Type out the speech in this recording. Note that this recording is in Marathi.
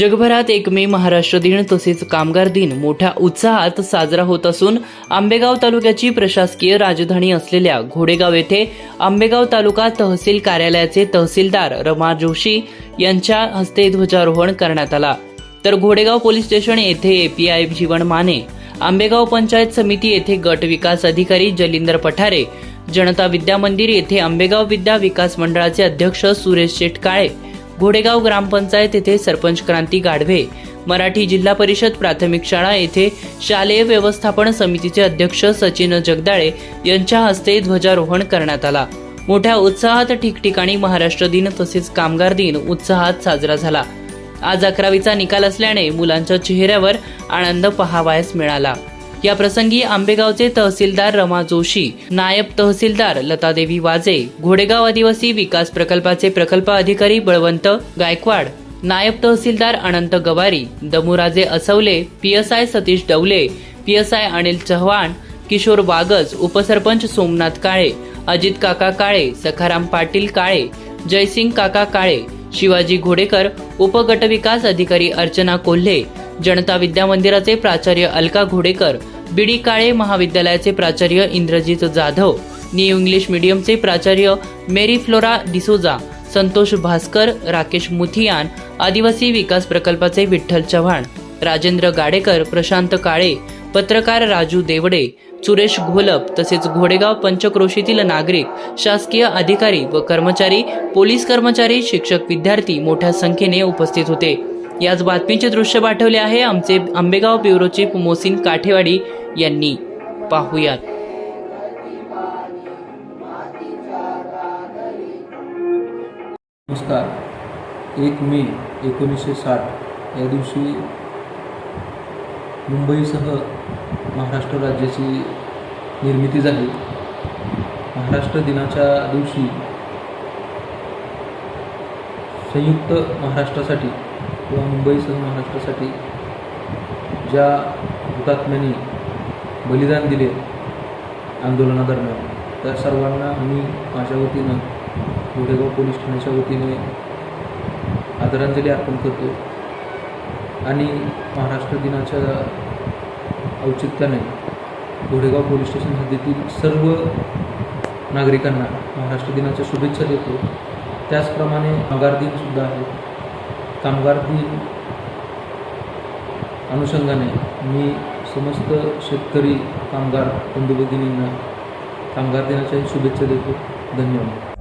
जगभरात एक मे महाराष्ट्र दिन तसेच कामगार दिन मोठ्या उत्साहात साजरा होत असून आंबेगाव तालुक्याची प्रशासकीय राजधानी असलेल्या घोडेगाव येथे आंबेगाव तालुका तहसील कार्यालयाचे तहसीलदार रमा जोशी यांच्या हस्ते ध्वजारोहण करण्यात आला. तर घोडेगाव पोलीस स्टेशन येथे एपीआय जीवन माने आंबेगाव पंचायत समिती येथे गट विकास अधिकारी जलिंदर पठारे जनता विद्या मंदिर येथे आंबेगाव विद्या विकास मंडळाचे अध्यक्ष सुरेश शेटकाळे घोडेगाव ग्रामपंचायत येथे सरपंच क्रांती गाढवे मराठी जिल्हा परिषद प्राथमिक शाळा येथे शालेय व्यवस्थापन समितीचे अध्यक्ष सचिन जगदाळे यांच्या हस्ते ध्वजारोहण करण्यात आला. मोठ्या उत्साहात ठिकठिकाणी महाराष्ट्र दिन तसेच कामगार दिन उत्साहात साजरा झाला. आज अकरावीचा निकाल असल्याने मुलांच्या चेहऱ्यावर आनंद पहावयास मिळाला. या प्रसंगी आंबेगावचे तहसीलदार रमा जोशी नायब तहसीलदार लतादेवी वाजे घोडेगाव आदिवासी विकास प्रकल्पाचे प्रकल्प अधिकारी बळवंत गायकवाड नायब तहसीलदार अनंत गवारी दमुराजे असवले पीएसआय सतीश डवले पीएसआय अनिल चव्हाण किशोर वागज उपसरपंच सोमनाथ काळे अजित काका काळे सखाराम पाटील काळे जयसिंग काका काळे शिवाजी घोडेकर उपगटविकास अधिकारी अर्चना कोल्हे जनता विद्या मंदिराचे प्राचार्य अलका घोडेकर बीडी काळे महाविद्यालयाचे प्राचार्य इंद्रजित जाधव न्यू इंग्लिश मीडियमचे प्राचार्य मेरी फ्लोरा डिसोजा संतोष भास्कर राकेश मुथियान आदिवासी विकास प्रकल्पाचे विठ्ठल चव्हाण राजेंद्र गाडेकर प्रशांत काळे पत्रकार राजू देवडे सुरेश घोलप तसेच घोडेगाव पंचक्रोशीतील नागरिक शासकीय अधिकारी व कर्मचारी पोलीस कर्मचारी शिक्षक विद्यार्थी मोठ्या संख्येने उपस्थित होते. याच बातमीचे दृश्य पाठवले आहे आमचे आंबेगाव ब्युरो चीफ मोसिन काठेवाडी यांनी. पाहुयात. नमस्कार. एक मे एकोणीसशे साठ या दिवशी मुंबईसह महाराष्ट्र राज्याची निर्मिती झाली. महाराष्ट्र दिनाच्या दिवशी संयुक्त महाराष्ट्रासाठी किंवा मुंबईसह महाराष्ट्रासाठी ज्या हुतात्म्यांनी बलिदान दिले आंदोलनादरम्यान त्या सर्वांना आम्ही माझ्या वतीनं गोरेगाव पोलीस ठाण्याच्या वतीने आदरांजली अर्पण करतो. आणि महाराष्ट्र दिनाच्या औचित्याने गोरेगाव पोलीस स्टेशन हद्दीतील सर्व नागरिकांना महाराष्ट्र दिनाच्या शुभेच्छा देतो. त्याचप्रमाणे कामगार दिनसुद्धा आहे. कामगार दिन अनुषंगाने मी समस्त शेतकरी कामगार बंधू भगिनींना कामगार दिनाच्याही शुभेच्छा देतो. धन्यवाद.